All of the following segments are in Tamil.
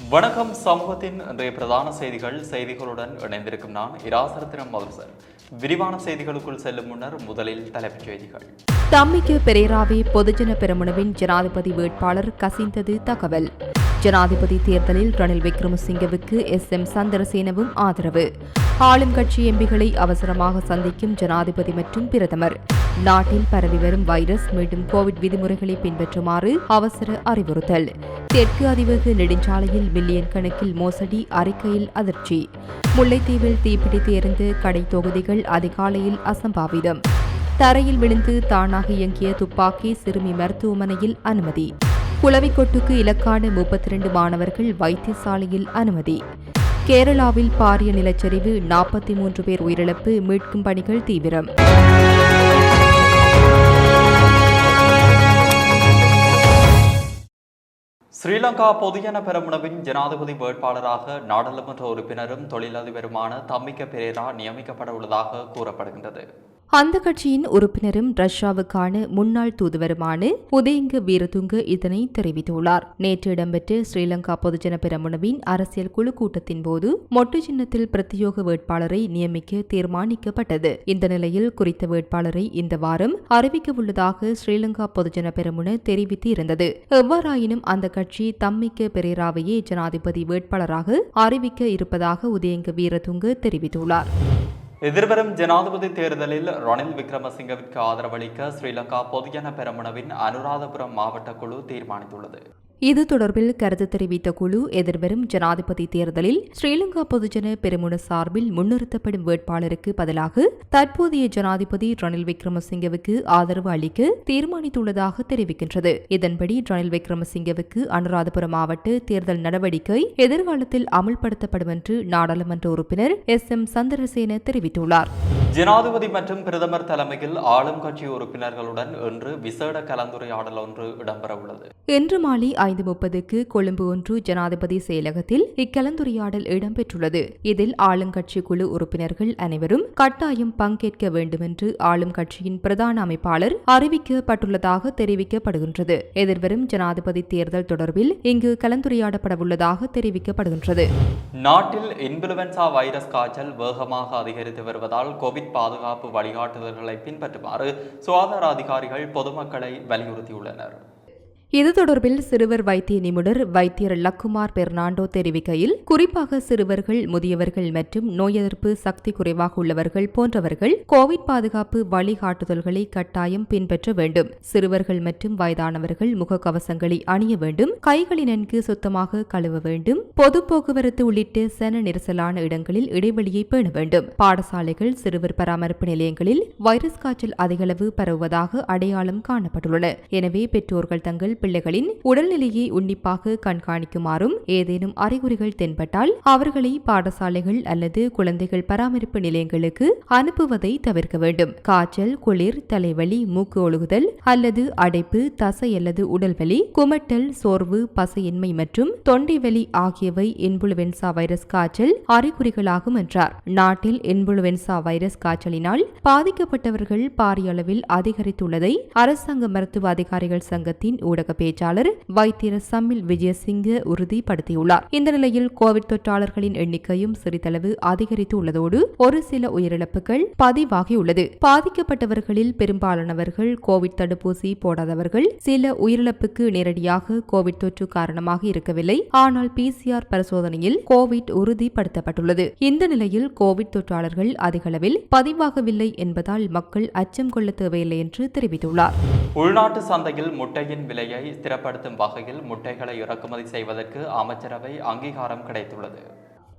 வணக்கம். சமூகத்தின் இன்றைய பிரதான செய்திகள் செய்திகளுடன் இணைந்திருக்கும் நான் இராசரத்தினம் மதுசன் விரிவான செய்திகளுக்குள் செல்லும் முன்னர் முதலில் தலைப்புச் செய்திகள். தம்மிக்கு பெரேராவே பொதுஜன பெரமுனவின் ஜனாதிபதி வேட்பாளர் கசிந்தது தகவல். ஜனாதிபதி தேர்தலில் ரணில் விக்ரமசிங்கவுக்கு எஸ். எம். சந்திரசேனவும் ஆதரவு. ஆளும் கட்சி எம்பிகளை அவசரமாக சந்திக்கும் ஜனாதிபதி மற்றும் பிரதமர். நாட்டில் பரவி வரும் வைரஸ் மீண்டும் கோவிட் விதிமுறைகளை பின்பற்றுமாறு அவசர அறிவுறுத்தல். தெற்கு அதிவேக நெடுஞ்சாலையில் மில்லியன் கணக்கில் மோசடி அறிக்கையில் அதிர்ச்சி. முல்லைத்தீவில் தீப்பிடித்து எரிந்து கடை தொகுதிகள் அதிகாலையில் அசம்பாவிதம். தரையில் விழுந்து தானாக இயங்கிய துப்பாக்கி சிறுமி மருத்துவமனையில் அனுமதி. குளவிக்கொட்டுக்கு இலக்கான முப்பத்தி இரண்டு மாணவர்கள் வைத்தியசாலையில் அனுமதி. கேரளாவில் பாரிய நிலச்சரிவு நாற்பத்தி மூன்று பேர் உயிரிழப்பு மீட்கும் பணிகள் தீவிரம். ஸ்ரீலங்கா பொதுஜன பெரமுனவின் ஜனாதிபதி வேட்பாளராக நாடாளுமன்ற உறுப்பினரும் தொழிலதிபருமான தம்மிக்க பெரேரா நியமிக்கப்பட உள்ளதாக கூறப்படுகின்றது. அந்த கட்சியின் உறுப்பினரும் ரஷ்யாவுக்கான முன்னாள் தூதுவருமான உதயங்க வீரதுங்க இதனை தெரிவித்துள்ளார். நேற்று இடம்பெற்ற ஸ்ரீலங்கா பொதுஜன பெரமுனவின் அரசியல் குழு கூட்டத்தின் போது மொட்டு சின்னத்தில் பிரத்யோக வேட்பாளரை நியமிக்க தீர்மானிக்கப்பட்டது. இந்த நிலையில் குறித்த வேட்பாளரை இந்த வாரம் அறிவிக்க உள்ளதாக ஸ்ரீலங்கா பொதுஜன பெரமுன தெரிவித்து இருந்தது எவ்வாறாயினும் அந்த கட்சி தம்மிக்க பெரேராவையே ஜனாதிபதி வேட்பாளராக அறிவிக்க இருப்பதாக உதயங்க வீரதுங்க தெரிவித்துள்ளார். எதிர்வரும் ஜனாதிபதி தேர்தலில் ரணில் விக்ரமசிங்கவிற்கு ஆதரவளிக்க ஸ்ரீலங்கா பொதுஜன பெரமுனவின் அனுராதபுரம் மாவட்ட குழு தீர்மானித்துள்ளது. இது தொடர்பில் கருத்து தெரிவித்த குழு எதிர்வரும் ஜனாதிபதி தேர்தலில் ஸ்ரீலங்கா பொதுஜன பெருமுன சார்பில் முன்னிறுத்தப்படும் வேட்பாளருக்கு பதிலாக தற்போதைய ஜனாதிபதி ரணில் விக்ரமசிங்கவுக்கு ஆதரவு அளிக்க தீர்மானித்துள்ளதாக தெரிவிக்கின்றது. இதன்படி ரணில் விக்ரமசிங்கவுக்கு அனுராதபுரம் மாவட்ட தேர்தல் நடவடிக்கை எதிர்காலத்தில் அமல்படுத்தப்படும் என்று நாடாளுமன்ற உறுப்பினர் எஸ். எம். சந்திரசேன தெரிவித்துள்ளார். ஜனாதிபதி மற்றும் பிரதமர் தலைமையில் ஆளும் கட்சி உறுப்பினர்களுடன் இன்று விசேட கலந்துரையாடல் ஒன்று இடம்பெறவுள்ளது. இன்று மாலை ஐந்து முப்பதுக்கு கொழும்பு ஒன்று ஜனாதிபதி செயலகத்தில் இக்கலந்துரையாடல் இடம்பெற்றுள்ளது. இதில் ஆளுங்கட்சி குழு உறுப்பினர்கள் அனைவரும் கட்டாயம் பங்கேற்க வேண்டும் என்று ஆளும் கட்சியின் பிரதான அமைப்பாளர் அறிவிக்கப்பட்டுள்ளதாக தெரிவிக்கப்படுகின்றது. எதிர்வரும் ஜனாதிபதி தேர்தல் தொடர்பில் இங்கு கலந்துரையாடப்படவுள்ளதாக தெரிவிக்கப்படுகின்றது. நாட்டில் இன்ஃபுளுவன்சா வைரஸ் காய்ச்சல் வேகமாக அதிகரித்து வருவதால் கோவிட் பாதுகாப்பு வழிகாட்டுதல்களை பின்பற்றுமாறு சுகாதார அதிகாரிகள் பொதுமக்களை வலியுறுத்தியுள்ளனர். இது தொடர்பில் சிறுவர் வைத்திய நிபுணர் வைத்தியர் லக்குமார் பெர்னாண்டோ தெரிவிக்கையில் குறிப்பாக சிறுவர்கள் முதியவர்கள் மற்றும் நோய் எதிர்ப்பு சக்தி குறைவாக உள்ளவர்கள் போன்றவர்கள் கோவிட் பாதுகாப்பு வழிகாட்டுதல்களை கட்டாயம் பின்பற்ற வேண்டும். சிறுவர்கள் மற்றும் வயதானவர்கள் முகக்கவசங்களை அணிய வேண்டும். கைகளை நன்கு சுத்தமாக கழுவ வேண்டும். பொது போக்குவரத்து உள்ளிட்ட சன நெரிசலான இடங்களில் இடைவெளியை பேண வேண்டும். பாடசாலைகள் சிறுவர் பராமரிப்பு நிலையங்களில் வைரஸ் காய்ச்சல் அதிகளவு பரவுவதாக அடையாளம் காணப்பட்டுள்ளன. எனவே பெற்றோர்கள் தங்கள் பிள்ளைகளின் உடல்நிலையை உன்னிப்பாக கண்காணிக்குமாறும் ஏதேனும் அறிகுறிகள் தென்பட்டால் அவர்களை பாடசாலைகள் அல்லது குழந்தைகள் பராமரிப்பு நிலையங்களுக்கு அனுப்புவதை தவிர்க்க வேண்டும். காய்ச்சல் குளிர் தலைவலி மூக்கு ஒழுகுதல் அல்லது அடைப்பு தசை அல்லது உடல்வலி குமட்டல் சோர்வு பசையின்மை மற்றும் தொண்டை வலி ஆகியவை இன்புளுவென்சா வைரஸ் காய்ச்சல் அறிகுறிகளாகும் என்றார். நாட்டில் இன்புளுவென்சா வைரஸ் காய்ச்சலினால் பாதிக்கப்பட்டவர்கள் பாரிய அளவில் அதிகரித்துள்ளதை அரசாங்க மருத்துவ அதிகாரிகள் சங்கத்தின் ஊடக பேச்சாளர் வைத்தியர் சம்மில் விஜயசிங்க உறுதிப்படுத்தியுள்ளார். இந்த நிலையில் கோவிட் தொற்றாளர்களின் எண்ணிக்கையும் சிறிதளவு அதிகரித்து உள்ளதோடு ஒரு சில உயிரிழப்புகள் பதிவாகியுள்ளது. பாதிக்கப்பட்டவர்களில் பெரும்பாலானவர்கள் கோவிட் தடுப்பூசி போடாதவர்கள். சில உயிரிழப்புக்கு நேரடியாக கோவிட் தொற்று காரணமாக இருக்கவில்லை. ஆனால் பிசிஆர் பரிசோதனையில் கோவிட் உறுதிப்படுத்தப்பட்டுள்ளது. இந்த நிலையில் கோவிட் தொற்றாளர்கள் அதிகளவில் பதிவாகவில்லை என்பதால் மக்கள் அச்சம் கொள்ள தேவையில்லை என்று தெரிவித்துள்ளார். உள்நாட்டு சந்தையில் முட்டையின் விலையை ஸ்திரப்படுத்தும் வகையில் முட்டைகளை இறக்குமதி செய்வதற்கு அமைச்சரவை அங்கீகாரம் கிடைத்துள்ளது.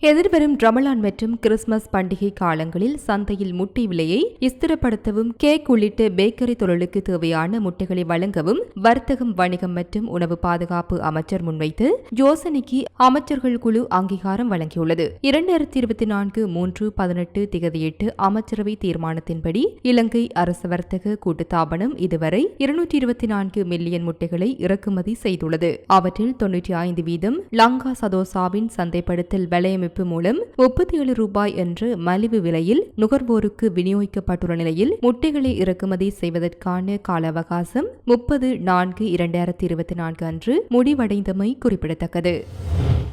எதிர்வரும் ரமலான் மற்றும் கிறிஸ்துமஸ் பண்டிகை காலங்களில் சந்தையில் முட்டை விலையை ஸ்திரப்படுத்தவும் கேக் உள்ளிட்ட பேக்கரி தொழிலுக்கு தேவையான முட்டைகளை வழங்கவும் வர்த்தகம் வணிகம் மற்றும் உணவு பாதுகாப்பு அமைச்சர் முன்வைத்து யோசனைக்கு அமைச்சர்கள் குழு அங்கீகாரம் வழங்கியுள்ளது. இரண்டாயிரத்தி இருபத்தி நான்கு மூன்று பதினெட்டு திகதியிட்டு அமைச்சரவை தீர்மானத்தின்படி இலங்கை அரசு வர்த்தக கூட்டுத்தாபனம் இதுவரை இருநூற்றி இருபத்தி நான்கு மில்லியன் முட்டைகளை இறக்குமதி செய்துள்ளது. அவற்றில் தொன்னூற்றி ஐந்து வீதம் லங்கா சதோசாவின் சந்தைப்படுத்தல் வலையமை வலையமைப்பு மூலம் முப்பத்தி ஏழு ரூபாய் என்ற மலிவு விலையில் நுகர்வோருக்கு விநியோகிக்கப்பட்டுள்ள நிலையில் முட்டைகளை இறக்குமதி செய்வதற்கான கால அவகாசம் முப்பது நான்கு இரண்டாயிரத்தி இருபத்தி நான்கு அன்று முடிவடைந்தமை குறிப்பிடத்தக்கது.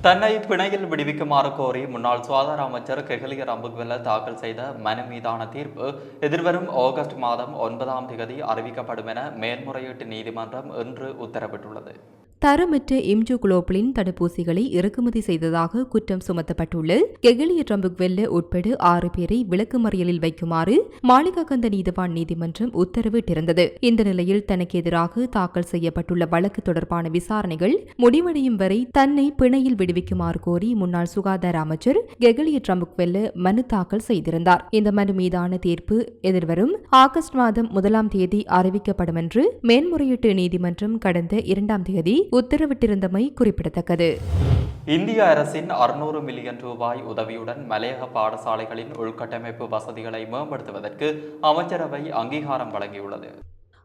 தன்னை பிணையில் விடுவிக்குமாறு கோரி முன்னாள் சுகாதார அமைச்சர் கெகலிய ரம்புக்வெல்ல தாக்கல் செய்த மனு மீதான தீர்ப்பு எதிர்வரும் ஆகஸ்ட் மாதம் ஒன்பதாம் தேதி அறிவிக்கப்படும் என மேல்முறையீட்டு நீதிமன்றம் இன்று உத்தரவிட்டுள்ளது. தரமற்ற இம்ஜு தடுப்பூசிகளை இறக்குமதி செய்ததாக குற்றம் சுமத்தப்பட்டுள்ள கெகிலிய ட்ரம்புக் வெல்ல உட்பட ஆறு பேரை விளக்குமறியலில் வைக்குமாறு மாளிகாகந்த நீதிவான் நீதிமன்றம் உத்தரவிட்டிருந்தது இந்த நிலையில் தனக்கு எதிராக தாக்கல் செய்யப்பட்டுள்ள வழக்கு தொடர்பான விசாரணைகள் முடிவடையும் வரை தன்னை பிணையில் விடுவிக்குமாறு கோரி முன்னாள் சுகாதார அமைச்சர் கெகலிய ட்ரம்புக்வெல்ல மனு தாக்கல் செய்திருந்தார். இந்த மனு மீதான தீர்ப்பு எதிர்வரும் ஆகஸ்ட் மாதம் முதலாம் தேதி அறிவிக்கப்படும் என்று மேன்முறையீட்டு நீதிமன்றம் கடந்த இரண்டாம் தேதி உத்தரவிட்டிருந்தமை குறிப்பிடத்தக்கது. இந்திய அரசின் அறுநூறு மில்லியன் ரூபாய் உதவியுடன் மலையக பாடசாலைகளின் உள்கட்டமைப்பு வசதிகளை மேம்படுத்துவதற்கு அமைச்சரவை அங்கீகாரம் வழங்கியுள்ளது.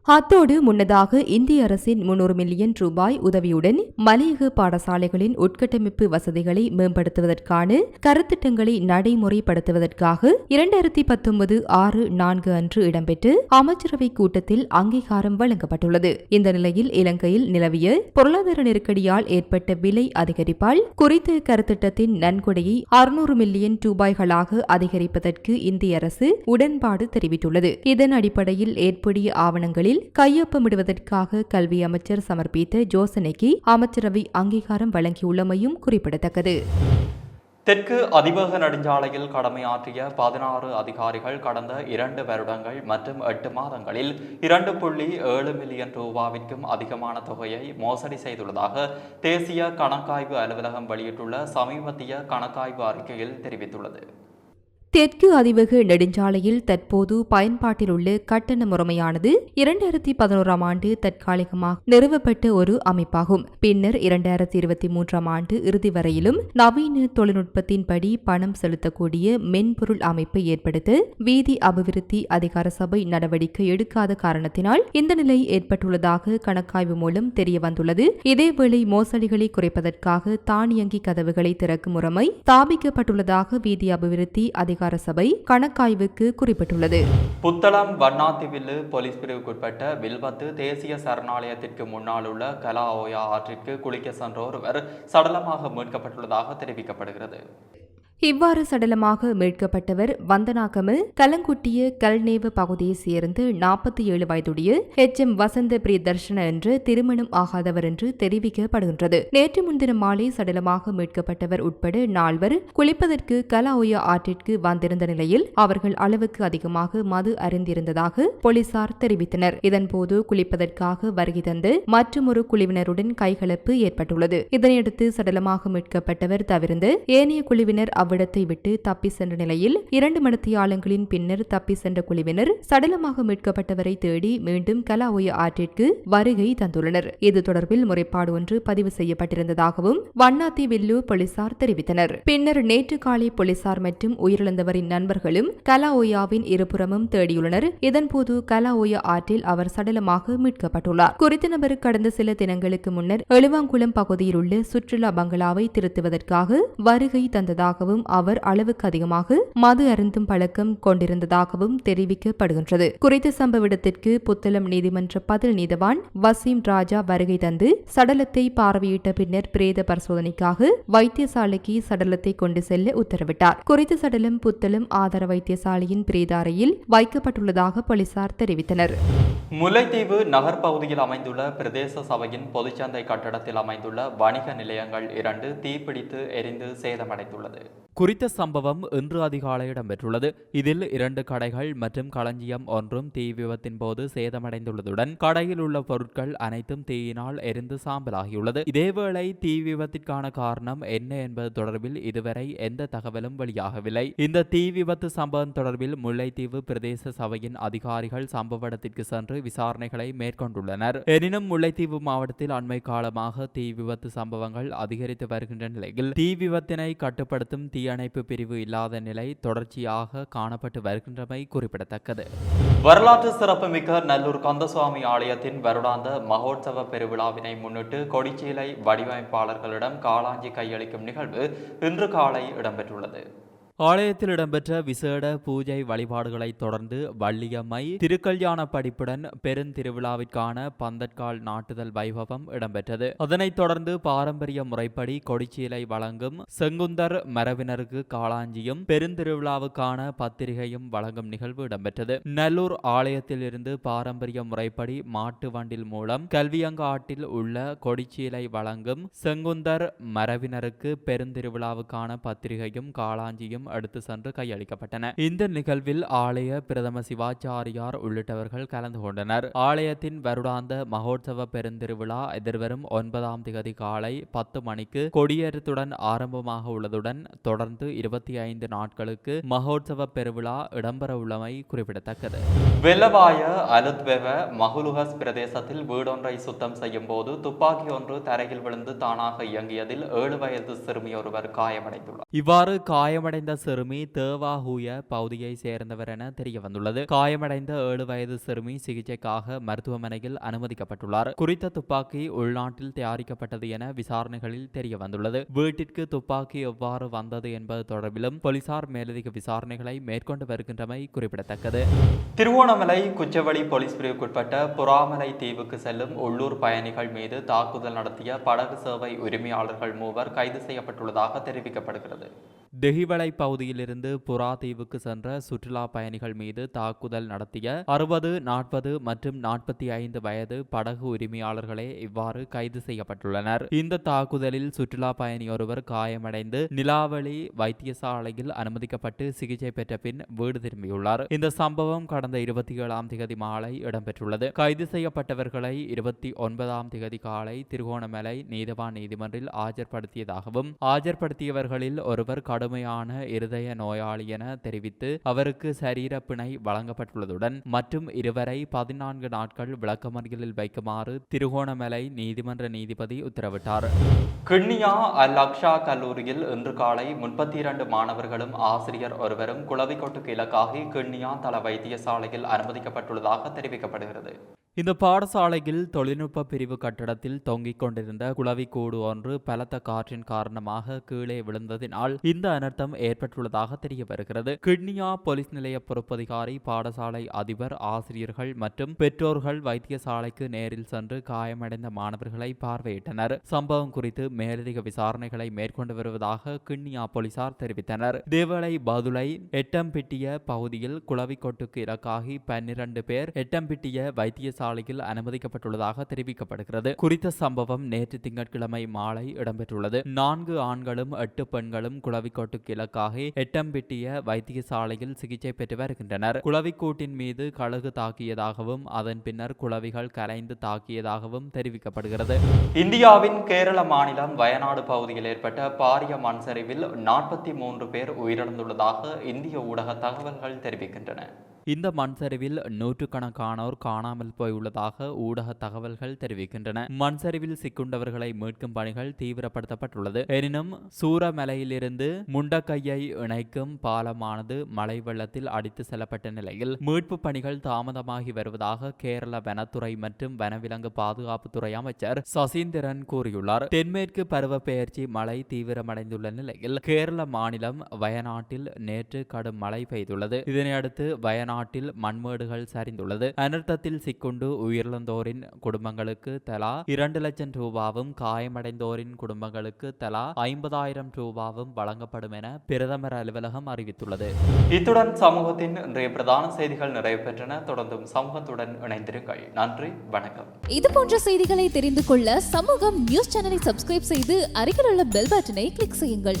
அத்தோடு முன்னதாக இந்திய அரசின் முன்னூறு மில்லியன் ரூபாய் உதவியுடன் மலையக பாடசாலைகளின் உட்கட்டமைப்பு வசதிகளை மேம்படுத்துவதற்கான கருத்திட்டங்களை நடைமுறைப்படுத்துவதற்காக இரண்டாயிரத்தி பத்தொன்பது ஆறு நான்கு அன்று இடம்பெற்று அமைச்சரவை கூட்டத்தில் அங்கீகாரம் வழங்கப்பட்டுள்ளது. இந்த நிலையில் இலங்கையில் நிலவிய பொருளாதார நெருக்கடியால் ஏற்பட்ட விலை அதிகரிப்பால் குறித்த கருத்திட்டத்தின் நன்கொடையை அறுநூறு மில்லியன் ரூபாய்களாக அதிகரிப்பதற்கு இந்திய அரசு உடன்பாடு தெரிவித்துள்ளது. இதன் அடிப்படையில் ஏற்புடைய ஆவணங்களில் கையொப்பமிடுவதற்காக கல்வி அமைச்சர் சமர்ப்பித்த யோசனைக்கு அமைச்சரவை அங்கீகாரம் வழங்கியுள்ளமையும் குறிப்பிடத்தக்கது. தெற்கு அதிவேக நெடுஞ்சாலையில் கடமையாற்றிய பதினாறு அதிகாரிகள் கடந்த இரண்டு வருடங்கள் மற்றும் எட்டு மாதங்களில் இரண்டு புள்ளி ஏழு மில்லியன் ரூபாவிற்கும் அதிகமான தொகையை மோசடி செய்துள்ளதாக தேசிய கணக்காய்வு அலுவலகம் வெளியிட்டுள்ள சமீபத்திய கணக்காய்வு அறிக்கையில் தெரிவித்துள்ளது. தெற்கு அதிவேக நெடுஞ்சாலையில் தற்போது பயன்பாட்டில் உள்ள கட்டண முறைமையானது இரண்டாயிரத்தி பதினோராம் ஆண்டு தற்காலிகமாக நிறுவப்பட்ட ஒரு அமைப்பாகும். பின்னர் இரண்டாயிரத்தி இருபத்தி மூன்றாம் ஆண்டு இறுதி வரையிலும் நவீன தொழில்நுட்பத்தின்படி பணம் செலுத்தக்கூடிய மென்பொருள் அமைப்பை ஏற்படுத்த வீதி அபிவிருத்தி அதிகார சபை நடவடிக்கை எடுக்காத காரணத்தினால் இந்த நிலை ஏற்பட்டுள்ளதாக கணக்காய்வு மூலம் தெரிய வந்துள்ளது இதேவேளை மோசடிகளை குறைப்பதற்காக தானியங்கி கதவுகளை திறக்கும் முறைமை ஸ்தாபிக்கப்பட்டுள்ளதாக வீதி அபிவிருத்தி அதிகார சபை கணக்காய்வுக்கு குறிப்பிட்டுள்ளது. புத்தளம் வண்ணாத்திவில்லு போலீஸ் பிரிவுக்குட்பட்ட வில்பத்து தேசிய சரணாலயத்திற்கு முன்னால் உள்ள கலா ஓயா ஆற்றிற்கு குளிக்க சென்ற ஒருவர் சடலமாக மீட்கப்பட்டுள்ளதாக தெரிவிக்கப்படுகிறது. இவ்வாறு சடலமாக மீட்கப்பட்டவர் வந்தனாகமல் கலங்குட்டிய கல்நேவு பகுதியைச் சேர்ந்து நாற்பத்தி ஏழு வயதுடைய எச். எம். வசந்த பிரியதர்ஷன என்று திருமணம் ஆகாதவர் என்று தெரிவிக்கப்படுகின்றது. நேற்று முன்தினம் மாலை சடலமாக மீட்கப்பட்டவர் உட்பட நால்வர் குளிப்பதற்கு கலாஓயா ஆற்றிற்கு வந்திருந்த நிலையில் அவர்கள் அளவுக்கு அதிகமாக மது அறிந்திருந்ததாக போலீசார் தெரிவித்தனர். இதன்போது குளிப்பதற்காக வருகை தந்து மற்றொரு குழுவினருடன் கைகலப்பு ஏற்பட்டுள்ளது. இதனையடுத்து சடலமாக மீட்கப்பட்டவர் தவிர்ந்து ஏனைய குழுவினர் அவ்விடத்தை விட்டு தப்பி சென்ற நிலையில் இரண்டு மணித்தியாலங்களின் பின்னர் தப்பி சென்ற குழுவினர் சடலமாக மீட்கப்பட்டவரை தேடி மீண்டும் கலாஒய ஆற்றிற்கு வருகை தந்துள்ளனர். இது தொடர்பில் முறைப்பாடு ஒன்று பதிவு செய்யப்பட்டிருந்ததாகவும் வண்ணாத்தி வில்லு போலீசார் தெரிவித்தனர். பின்னர் நேற்று காலை போலீசார் மற்றும் உயிரிழந்தவரின் நண்பர்களும் கலாஓயாவின் இருபுறமும் தேடியுள்ளனர். இதன்போது கலாஓயா ஆற்றில் அவர் சடலமாக மீட்கப்பட்டுள்ளார். குறித்த நபர் கடந்த சில தினங்களுக்கு முன்னர் எழுவாங்குளம் பகுதியில் உள்ள சுற்றுலா பங்களாவை திருத்துவதற்காக வருகை தந்ததாகவும் அவர் அளவுக்கு அதிகமாக மது அருந்தும் பழக்கம் கொண்டிருந்ததாகவும் தெரிவிக்கப்படுகின்றது. குறித்த சம்பவ இடத்திற்கு புத்தளம் நீதிமன்ற பதில் நீதவான் வசீம் ராஜா வருகை தந்து சடலத்தை பார்வையிட்ட பின்னர் பிரேத பரிசோதனைக்காக வைத்தியசாலைக்கு சடலத்தை கொண்டு செல்ல உத்தரவிட்டார். குறித்த சடலம் புத்தளம் ஆதார வைத்தியசாலையின் பிரேத அறையில் வைக்கப்பட்டுள்ளதாக போலீசார் தெரிவித்தனர். முல்லைத்தீவு நகர் பகுதியில் அமைந்துள்ள பிரதேச சபையின் பொதுச்சந்தை கட்டடத்தில் அமைந்துள்ள வணிக நிலையங்கள் இரண்டு தீப்பிடித்து எரிந்து சேதமடைந்துள்ளது. குறித்த சம்பவம் இன்று அதிகாலை இடம்பெற்றுள்ளது இதில் இரண்டு கடைகள் மற்றும் களஞ்சியம் ஒன்றும் தீ விபத்தின் போது சேதமடைந்துள்ளதுடன் கடையில் உள்ள பொருட்கள் அனைத்தும் தீயினால் எரிந்து சாம்பலாகியுள்ளது. இதேவேளை தீ விபத்திற்கான காரணம் என்ன என்பது தொடர்பில் இதுவரை எந்த தகவலும் வெளியாகவில்லை. இந்த தீ விபத்து சம்பவம் தொடர்பில் முல்லைத்தீவு பிரதேச சபையின் அதிகாரிகள் சம்பவ இடத்திற்கு சென்று விசாரணைகளை மேற்கொண்டுள்ளனர். எனினும் முல்லைத்தீவு மாவட்டத்தில் அண்மை காலமாக தீ விபத்து சம்பவங்கள் அதிகரித்து வருகின்ற நிலையில் தீ விபத்தினை கட்டுப்படுத்தும் தீ தீயணைப்பு பிரிவு இல்லாத நிலை தொடர்ச்சியாக காணப்பட்டு வருகின்றமை குறிப்பிடத்தக்கது. வரலாற்று சிறப்புமிக்க நல்லூர் கந்தசுவாமி ஆலயத்தின் வருடாந்த மகோற்சவ பெருவிழாவினை முன்னிட்டு கொடிச்சீலை வடிவமைப்பாளர்களிடம் காளாஞ்சி கையளிக்கும் நிகழ்வு இன்று காலை இடம்பெற்றுள்ளது. ஆலயத்தில் இடம்பெற்ற விசேட பூஜை வழிபாடுகளைத் தொடர்ந்து வள்ளியம்மை திருக்கல்யாண படிப்புடன் பெருந்திருவிழாவிற்கான பந்தற்கால் நாட்டுதல் வைபவம் இடம்பெற்றது. அதனைத் தொடர்ந்து பாரம்பரிய முறைப்படி கொடிச்சீலை வழங்கும் செங்குந்தர் மரபினருக்கு காளாஞ்சியும் பெருந்திருவிழாவுக்கான பத்திரிகையும் வழங்கும் நிகழ்வு இடம்பெற்றது. நல்லூர் ஆலயத்தில் இருந்து பாரம்பரிய முறைப்படி மாட்டு வண்டில் மூலம் கல்வியங்காட்டில் உள்ள கொடிச்சீலை வழங்கும் செங்குந்தர் மரபினருக்கு பெருந்திருவிழாவுக்கான பத்திரிகையும் காளாஞ்சியும் எடுத்து சென்று கையளிக்கப்பட்டன. இந்த நிகழ்வில் ஆலய பிரதம சிவாச்சாரியார் உள்ளிட்டவர்கள் கலந்து கொண்டனர். ஆலயத்தின் வருடாந்த மகோற்சவ பெருந்திருவிழா எதிர்வரும் ஒன்பதாம் திகதி காலை பத்து மணிக்கு கொடியேற்றத்துடன் ஆரம்பமாக உள்ளதுடன் தொடர்ந்து இருபத்தி ஐந்து நாட்களுக்கு மகோற்சவ பெருவிழா இடம்பெற உள்ளமை குறிப்பிடத்தக்கது. வெள்ளவாய அலுத்வெவ மகுலுகஸ் பிரதேசத்தில் வீடொன்றை சுத்தம் செய்யும் போது துப்பாக்கி ஒன்று தரையில் விழுந்து தானாக இயங்கியதில் ஏழு வயது சிறுமி ஒருவர் காயமடைந்துள்ளார். இவ்வாறு காயமடைந்த சிறுமி தேவாஹூய பகுதியை சேர்ந்தவர் என தெரிய வந்துள்ளது காயமடைந்த ஏழு வயது சிறுமி சிகிச்சைக்காக மருத்துவமனையில் அனுமதிக்கப்பட்டுள்ளார். குறித்த துப்பாக்கி உள்நாட்டில் தயாரிக்கப்பட்டது என விசாரணைகளில் தெரிய வந்துள்ளது வீட்டிற்கு துப்பாக்கி எவ்வாறு வந்தது என்பது தொடர்பிலும் போலீசார் மேலதிக விசாரணைகளை மேற்கொண்டு வருகின்றமை குறிப்பிடத்தக்கது. திருவோணமலை குச்சவெளி போலீஸ் பிரிவுக்குட்பட்ட புறாமலை தீவுக்கு செல்லும் உள்ளூர் பயணிகள் மீது தாக்குதல் நடத்திய படகு சேவை உரிமையாளர்கள் மூவர் கைது செய்யப்பட்டுள்ளதாக தெரிவிக்கப்படுகிறது. தெஹிவளை பகுதியிலிருந்து புறா தீவுக்கு சென்ற சுற்றுலா பயணிகள் மீது தாக்குதல் நடத்திய அறுபது நாற்பது மற்றும் நாற்பத்தி ஐந்து வயது படகு உரிமையாளர்களே இவ்வாறு கைது செய்யப்பட்டுள்ளனர். இந்த தாக்குதலில் சுற்றுலா பயணி ஒருவர் காயமடைந்து நிலாவளி வைத்தியசாலையில் அனுமதிக்கப்பட்டு சிகிச்சை பெற்ற பின் வீடு திரும்பியுள்ளார். இந்த சம்பவம் கடந்த இருபத்தி ஏழாம் திகதி மாலை இடம்பெற்றுள்ளது. கைது செய்யப்பட்டவர்களை இருபத்தி ஒன்பதாம் திகதி காலை திருகோணமலை நீதவான் நீதிமன்றில் ஆஜர்படுத்தியதாகவும் ஆஜர்படுத்தியவர்களில் ஒருவர் கடுமையான இருதய நோயாளி என தெரிவித்து அவருக்கு சரீர பிணை வழங்கப்பட்டுள்ளதுடன் மற்றும் இருவரை பதினான்கு நாட்கள் விளக்கமறியலில் வைக்குமாறு திருகோணமலை நீதிமன்ற நீதிபதி உத்தரவிட்டார். கிண்ணியா அல் அக்ஷா கல்லூரியில் இன்று காலை முப்பத்தி இரண்டு மாணவர்களும் ஆசிரியர் ஒருவரும் குளவிக்கொட்டுக்கு இலக்காகி கிண்ணியா தள வைத்தியசாலையில் அனுமதிக்கப்பட்டுள்ளதாக தெரிவிக்கப்படுகிறது. இந்த பாடசாலையில் தொழில்நுட்ப பிரிவு கட்டடத்தில் தொங்கிக் கொண்டிருந்த குளவிக்கூடு ஒன்று பலத்த காற்றின் காரணமாக கீழே விழுந்ததினால் இந்த அனர்த்தம் ஏற்பட்டுள்ளதாக தெரிய வருகிறது கிட்னியா போலீஸ் நிலைய பொறுப்பதிகாரி பாடசாலை அதிபர் ஆசிரியர்கள் மற்றும் பெற்றோர்கள் வைத்தியசாலைக்கு நேரில் சென்று காயமடைந்த மாணவர்களை பார்வையிட்டனர். சம்பவம் குறித்து மேலதிக விசாரணைகளை மேற்கொண்டு வருவதாக கிட்னியா போலீசார் தெரிவித்தனர். தேவலை பதுளை எட்டம்பிட்டிய பகுதியில் குளவிக்கொட்டுக்கு இலக்காகி பன்னிரண்டு பேர் எட்டம்பிட்டிய வைத்தியசாலையில் அனுமதிக்கப்பட்டுள்ளதாக தெரிவிக்கப்படுகிறது. குறித்த சம்பவம் நேற்று திங்கட்கிழமை மாலை இடம்பெற்றுள்ளது. நான்கு ஆண்களும் எட்டு பெண்களும் குளவிக்கோட்டு கிழக்காக எட்டம்பிட்டிய வைத்தியசாலையில் சிகிச்சை பெற்று வருகின்றனர். குளவிக்கூட்டின் மீது கழுகு தாக்கியதாகவும் அதன் பின்னர் குளவிகள் கலைந்து தாக்கியதாகவும் தெரிவிக்கப்படுகிறது. இந்தியாவின் கேரள மாநிலம் வயநாடு பகுதியில் ஏற்பட்ட பாரிய மண் சரிவில் நாற்பத்தி மூன்று பேர் உயிரிழந்துள்ளதாக இந்திய ஊடக தகவல்கள் தெரிவிக்கின்றன. இந்த மண் சரிவில் நூற்றுக்கணக்கானோர் காணாமல் போயுள்ளதாக ஊடக தகவல்கள் தெரிவிக்கின்றன. மண் சரிவில் சிக்குண்டவர்களை மீட்கும் பணிகள் தீவிரப்படுத்தப்பட்டுள்ளது. எனினும் சூரமலையிலிருந்து முண்டக்கையை இணைக்கும் பாலமானது மழை வெள்ளத்தில் அடித்து செல்லப்பட்ட நிலையில் மீட்பு பணிகள் தாமதமாகி வருவதாக கேரள வனத்துறை மற்றும் வனவிலங்கு பாதுகாப்புத்துறை அமைச்சர் சசீந்திரன் கூறியுள்ளார். தென்மேற்கு பருவ பெயர்ச்சி மழை தீவிரமடைந்துள்ள நிலையில் கேரள மாநிலம் வயநாட்டில் நேற்று கடும் மழை பெய்துள்ளது. இதனையடுத்து வயநாட்டில் மண்மேடுகள் சரிந்துள்ளது. அனர்த்தத்தில் சிக்குண்டு உயிரிழந்தோரின் குடும்பங்களுக்கு தலா இரண்டு லட்சம் ரூபாவும் காயமடைந்தோரின் குடும்பங்களுக்கு தலா ஐம்பதாயிரம் ரூபாவும் வழங்கப்படும் என பிரதமர் அலுவலகம் அறிவித்துள்ளது. இத்துடன் சமூகத்தின் இன்றைய பிரதான செய்திகள் நிறைவு பெற்றன தொடர்ந்தும் சமூகத்துடன் இணைந்திருங்கள். நன்றி வணக்கம். இது போன்ற செய்திகளை தெரிந்து கொள்ள சமூகம் நியூஸ் சேனலை சப்ஸ்கிரைப் செய்து அருகில் உள்ள பெல் பட்டனை கிளிக் செய்யுங்கள்.